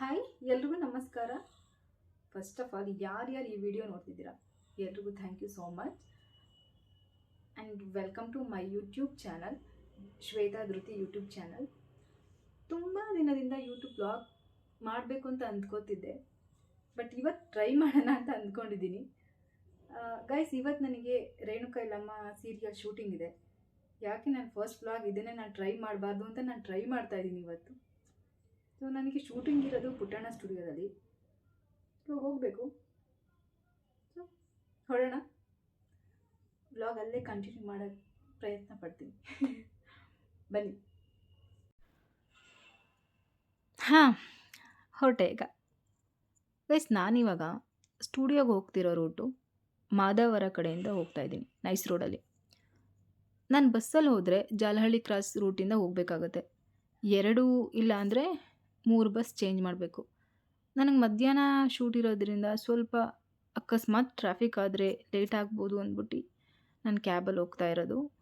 Hi ಎಲ್ರಿಗೂ ನಮಸ್ಕಾರ. First of all ಯಾರ್ಯಾರು ಈ ವಿಡಿಯೋ ನೋಡ್ತಿದ್ದೀರಾ? ಎಲ್ರಿಗೂ thank you so much and welcome to my YouTube channel Shweta Dhruti YouTube channel ತುಂಬ ದಿನದಿಂದ ಯೂಟ್ಯೂಬ್ ಬ್ಲಾಗ್ ಮಾಡಬೇಕು ಅಂತ ಅಂದ್ಕೋತಿದ್ದೆ. ಬಟ್ ಇವತ್ತು ಟ್ರೈ ಮಾಡೋಣ ಅಂತ ಅಂದ್ಕೊಂಡಿದ್ದೀನಿ. ಗೈಸ್ ಇವತ್ತು ನನಗೆ ರೇಣುಕಾ ಇಲ್ಲಮ್ಮ ಸೀರಿಯಲ್ ಶೂಟಿಂಗ್ ಇದೆ. ಯಾಕೆ ನಾನು ಫಸ್ಟ್ ಬ್ಲಾಗ್ ಇದನ್ನೇ ನಾನು ಟ್ರೈ ಮಾಡಬಾರ್ದು ಅಂತ ನಾನು ಟ್ರೈ ಮಾಡ್ತಾ ಇದ್ದೀನಿ ಇವತ್ತು. ಸೊ ನನಗೆ ಶೂಟಿಂಗ್ ಇರೋದು ಪುಟ್ಟಣ್ಣ ಸ್ಟುಡಿಯೋದಲ್ಲಿ ಸೊ ಹೋಗಬೇಕು. ಸೊ ಹೊರಡೋಣ. ಬ್ಲಾಗ್ ಅಲ್ಲೇ ಕಂಟಿನ್ಯೂ ಮಾಡೋಕ್ಕೆ ಪ್ರಯತ್ನ ಪಡ್ತೀನಿ. ಬನ್ನಿ. ಹಾಂ, ಹೊರಟೆ ಈಗ. ಗೈಸ್ ನಾನಿವಾಗ ಸ್ಟುಡಿಯೋಗೆ ಹೋಗ್ತಿರೋ ರೂಟು ಮಾಧವರ ಕಡೆಯಿಂದ ಹೋಗ್ತಾ ಇದ್ದೀನಿ ನೈಸ್ ರೋಡಲ್ಲಿ ನಾನು ಬಸ್ಸಲ್ಲಿ ಹೋದರೆ ಜಾಲಹಳ್ಳಿ ಕ್ರಾಸ್ ರೂಟಿಂದ ಹೋಗಬೇಕಾಗತ್ತೆ. ಎರಡು ಇಲ್ಲ ಅಂದರೆ ಮೂರು ಬಸ್ ಚೇಂಜ್ ಮಾಡಬೇಕು. ನನಗೆ ಮಧ್ಯಾಹ್ನ ಶೂಟ್ ಇರೋದ್ರಿಂದ ಸ್ವಲ್ಪ ಅಕಸ್ಮಾತ್ ಟ್ರಾಫಿಕ್ ಆದರೆ ಲೇಟ್ ಆಗ್ಬೋದು ಅಂದ್ಬಿಟ್ಟು ನಾನು ಕ್ಯಾಬಲ್ಲಿ ಹೋಗ್ತಾ ಇರೋದು.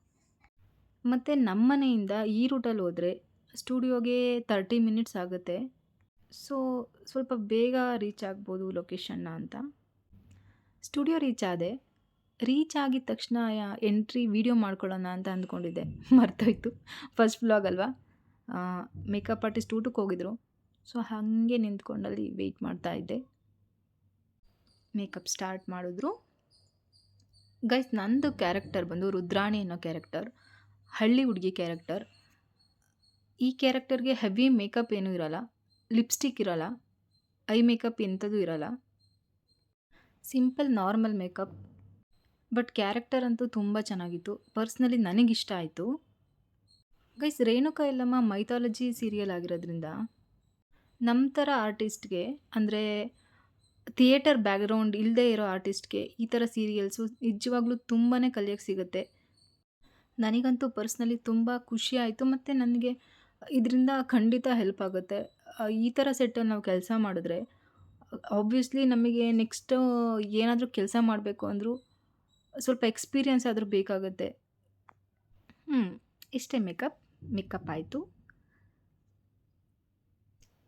ಮತ್ತು ನಮ್ಮ ಮನೆಯಿಂದ ಈ ರೂಟಲ್ಲಿ ಹೋದರೆ ಸ್ಟುಡಿಯೋಗೆ ತರ್ಟಿ ಮಿನಿಟ್ಸ್ ಆಗುತ್ತೆ. ಸೊ ಸ್ವಲ್ಪ ಬೇಗ ರೀಚ್ ಆಗ್ಬೋದು ಲೊಕೇಶನ್ನ ಅಂತ. ಸ್ಟುಡಿಯೋ ರೀಚ್ ಆದೆ. ರೀಚ್ ಆಗಿದ ತಕ್ಷಣ ಎಂಟ್ರಿ ವೀಡಿಯೋ ಮಾಡ್ಕೊಳ್ಳೋಣ ಅಂತ ಅಂದ್ಕೊಂಡಿದ್ದೆ. ಮರ್ತೋಯ್ತು. ಫಸ್ಟ್ ಬ್ಲಾಗ್ ಅಲ್ವಾ? ಮೇಕಪ್ ಆರ್ಟಿಸ್ಟ್ ಊಟಕ್ಕೆ ಹೋಗಿದ್ರು. ಸೊ ಹಾಗೆ ನಿಂತ್ಕೊಂಡಲ್ಲಿ ವೆಯ್ಟ್ ಮಾಡ್ತಾ ಇದ್ದೆ. ಮೇಕಪ್ ಸ್ಟಾರ್ಟ್ ಮಾಡಿದ್ರು. ಗೈಸ್ ನಂದು ಕ್ಯಾರೆಕ್ಟರ್ ಬಂದು ರುದ್ರಾಣಿ ಅನ್ನೋ ಕ್ಯಾರೆಕ್ಟರ್ ಹಳ್ಳಿ ಹುಡುಗಿ ಕ್ಯಾರೆಕ್ಟರ್ ಈ ಕ್ಯಾರೆಕ್ಟರ್ಗೆ ಹೆವಿ ಮೇಕಪ್ ಏನೂ ಇರಲ್ಲ ಲಿಪ್ಸ್ಟಿಕ್ ಇರಲ್ಲ ಐ ಮೇಕಪ್ ಎಂಥದ್ದು ಇರಲ್ಲ. Simple normal makeup but character ಅಂತೂ ತುಂಬ ಚೆನ್ನಾಗಿತ್ತು. ಪರ್ಸ್ನಲಿ ನನಗಿಷ್ಟ ಆಯಿತು. Guys Renuka Yellamma mythology serial ಆಗಿರೋದ್ರಿಂದ ನಮ್ಮ ಥರ ಆರ್ಟಿಸ್ಟ್ಗೆ ಅಂದರೆ ಥಿಯೇಟರ್ ಬ್ಯಾಕ್ಗ್ರೌಂಡ್ ಇಲ್ಲದೆ ಇರೋ ಆರ್ಟಿಸ್ಟ್ಗೆ ಈ ಥರ ಸೀರಿಯಲ್ಸು ನಿಜವಾಗ್ಲೂ ತುಂಬಾ ಕಲಿಯೋಕ್ಕೆ ಸಿಗುತ್ತೆ. ನನಗಂತೂ ಪರ್ಸ್ನಲಿ ತುಂಬ ಖುಷಿ ಆಯಿತು ಮತ್ತು ನನಗೆ ಇದರಿಂದ ಖಂಡಿತ ಹೆಲ್ಪ್ ಆಗುತ್ತೆ. ಈ ಥರ ಸೆಟ್ಟಲ್ಲಿ ನಾವು ಕೆಲಸ ಮಾಡಿದ್ರೆ ಆಬ್ವಿಯಸ್ಲಿ ನಮಗೆ ನೆಕ್ಸ್ಟು ಏನಾದರೂ ಕೆಲಸ ಮಾಡಬೇಕು ಅಂದರೂ ಸ್ವಲ್ಪ ಎಕ್ಸ್ಪೀರಿಯನ್ಸ್ ಆದರೂ ಬೇಕಾಗುತ್ತೆ. ಹ್ಞೂ ಇಷ್ಟೇ ಮೇಕಪ್ ಮೇಕಪ್ ಆಯಿತು.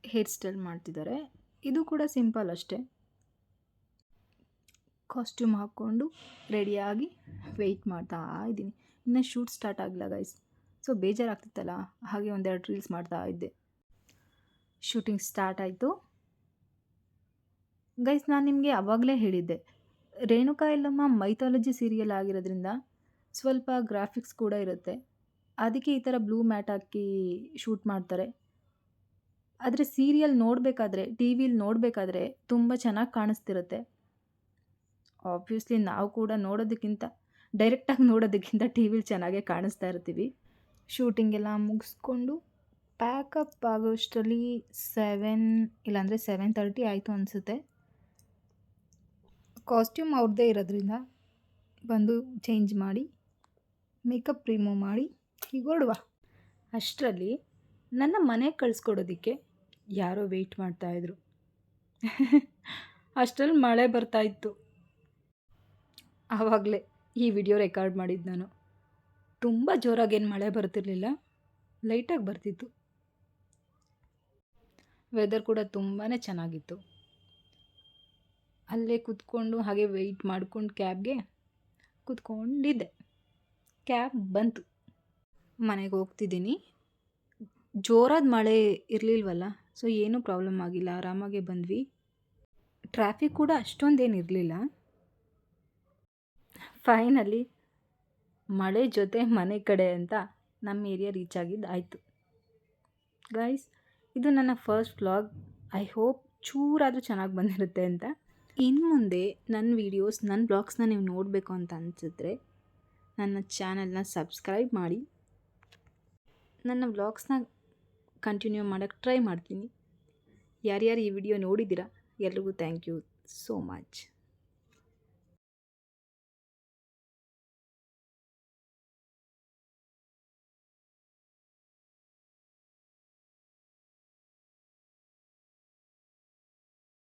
ಹೇರ್ ಸ್ಟೈಲ್ ಮಾಡ್ತಿದ್ದಾರೆ. ಇದು ಕೂಡ ಸಿಂಪಲ್ ಅಷ್ಟೇ. ಕಾಸ್ಟ್ಯೂಮ್ ಹಾಕ್ಕೊಂಡು ರೆಡಿಯಾಗಿ ವೆಯ್ಟ್ ಮಾಡ್ತಾ ಇದ್ದೀನಿ. ಇನ್ನೂ ಶೂಟ್ ಸ್ಟಾರ್ಟ್ ಆಗಿಲ್ಲ ಗೈಸ್ ಸೊ ಬೇಜಾರಾಗ್ತಿತ್ತಲ್ಲ? ಹಾಗೆ ಒಂದೆರಡು ರೀಲ್ಸ್ ಮಾಡ್ತಾ ಇದ್ದೆ. ಶೂಟಿಂಗ್ ಸ್ಟಾರ್ಟ್ ಆಯಿತು. ಗೈಸ್ ನಾನು ನಿಮಗೆ ಆವಾಗಲೇ ಹೇಳಿದ್ದೆ. ರೇಣುಕಾ ಎಲ್ಲಮ್ಮ ಮೈಥಾಲಜಿ ಸೀರಿಯಲ್ ಆಗಿರೋದ್ರಿಂದ ಸ್ವಲ್ಪ ಗ್ರಾಫಿಕ್ಸ್ ಕೂಡ ಇರುತ್ತೆ. ಅದಕ್ಕೆ ಈ ಥರ ಬ್ಲೂ ಮ್ಯಾಟ್ ಹಾಕಿ ಶೂಟ್ ಮಾಡ್ತಾರೆ. ಆದರೆ ಸೀರಿಯಲ್ ನೋಡಬೇಕಾದ್ರೆ ಟಿ ವಿಲಿ ನೋಡಬೇಕಾದ್ರೆ ತುಂಬ ಚೆನ್ನಾಗಿ ಕಾಣಿಸ್ತಿರುತ್ತೆ. ಆಬ್ವಿಯಸ್ಲಿ ನಾವು ಕೂಡ ನೋಡೋದಕ್ಕಿಂತ ಡೈರೆಕ್ಟಾಗಿ ನೋಡೋದಕ್ಕಿಂತ ಟಿ ವಿಲಿ ಚೆನ್ನಾಗೇ ಕಾಣಿಸ್ತಾ ಇರ್ತೀವಿ. ಶೂಟಿಂಗ್ ಎಲ್ಲ ಮುಗಿಸ್ಕೊಂಡು ಪ್ಯಾಕಪ್ ಆಗೋಷ್ಟರಲ್ಲಿ ಸೆವೆನ್ ಇಲ್ಲಾಂದರೆ ಸೆವೆನ್ ತರ್ಟಿ ಆಯಿತು ಅನಿಸುತ್ತೆ. ಕಾಸ್ಟ್ಯೂಮ್ ಅವ್ರದ್ದೇ ಇರೋದ್ರಿಂದ ಬಂದು ಚೇಂಜ್ ಮಾಡಿ ಮೇಕಪ್ ರಿಮೂವ್ ಮಾಡಿ ಈಗ ಹೊರಡುವ. ಅಷ್ಟರಲ್ಲಿ ನನ್ನ ಮನೆಗೆ ಕಳಿಸ್ಕೊಡೋದಕ್ಕೆ ಯಾರೋ ವೆಯ್ಟ್ ಮಾಡ್ತಾಯಿದ್ರು ಅಷ್ಟರಲ್ಲಿ ಮಳೆ ಬರ್ತಾಯಿತ್ತು ಆವಾಗಲೇ ಈ ವಿಡಿಯೋ ರೆಕಾರ್ಡ್ ಮಾಡಿದ್ದು ನಾನು. ತುಂಬ ಜೋರಾಗೇನು ಮಳೆ ಬರ್ತಿರ್ಲಿಲ್ಲ, ಲೈಟಾಗಿ ಬರ್ತಿತ್ತು. ವೆದರ್ ಕೂಡ ತುಂಬಾ ಚೆನ್ನಾಗಿತ್ತು. ಅಲ್ಲೇ ಕೂತ್ಕೊಂಡು ಹಾಗೆ ವೆಯ್ಟ್ ಮಾಡ್ಕೊಂಡು ಕ್ಯಾಬ್ಗೆ ಕೂತ್ಕೊಂಡಿದ್ದೆ. ಕ್ಯಾಬ್ ಬಂತು. ಮನೆಗೆ ಹೋಗ್ತಿದ್ದೀನಿ. ಜೋರಾದ ಮಳೆ ಇರಲಿಲ್ವಲ್ಲ? ಸೊ ಏನೂ ಪ್ರಾಬ್ಲಮ್ ಆಗಿಲ್ಲ, ಆರಾಮಾಗೆ ಬಂದ್ವಿ. ಟ್ರಾಫಿಕ್ ಕೂಡ ಅಷ್ಟೊಂದೇನು ಇರಲಿಲ್ಲ. ಫೈನಲಿ ಮಳೆ ಜೊತೆ ಮನೆ ಕಡೆ ಅಂತ ನಮ್ಮ ಏರಿಯಾ ರೀಚ್ ಆಗಿದ್ದು ಆಯಿತು. ಗೈಸ್, ಇದು ನನ್ನ ಫಸ್ಟ್ ವ್ಲಾಗ್. ಐ ಹೋಪ್ ಚೂರಾದರೂ ಚೆನ್ನಾಗಿ ಬಂದಿರುತ್ತೆ ಅಂತ. ಇನ್ನು ಮುಂದೆ ನನ್ನ ವೀಡಿಯೋಸ್ ನನ್ನ ಬ್ಲಾಗ್ಸ್ನ ನೀವು ನೋಡಬೇಕು ಅಂತ ಅನಿಸಿದ್ರೆ ನನ್ನ ಚಾನಲ್ನ ಸಬ್ಸ್ಕ್ರೈಬ್ ಮಾಡಿ. ನನ್ನ ವ್ಲಾಗ್ಸ್ನ ಕಂಟಿನ್ಯೂ ಮಾಡೋಕ್ಕೆ ಟ್ರೈ ಮಾಡ್ತೀನಿ. ಯಾರ್ಯಾರು ಈ ವಿಡಿಯೋ ನೋಡಿದ್ದೀರಾ ಎಲ್ರಿಗೂ ಥ್ಯಾಂಕ್ ಯು ಸೋ ಮಚ್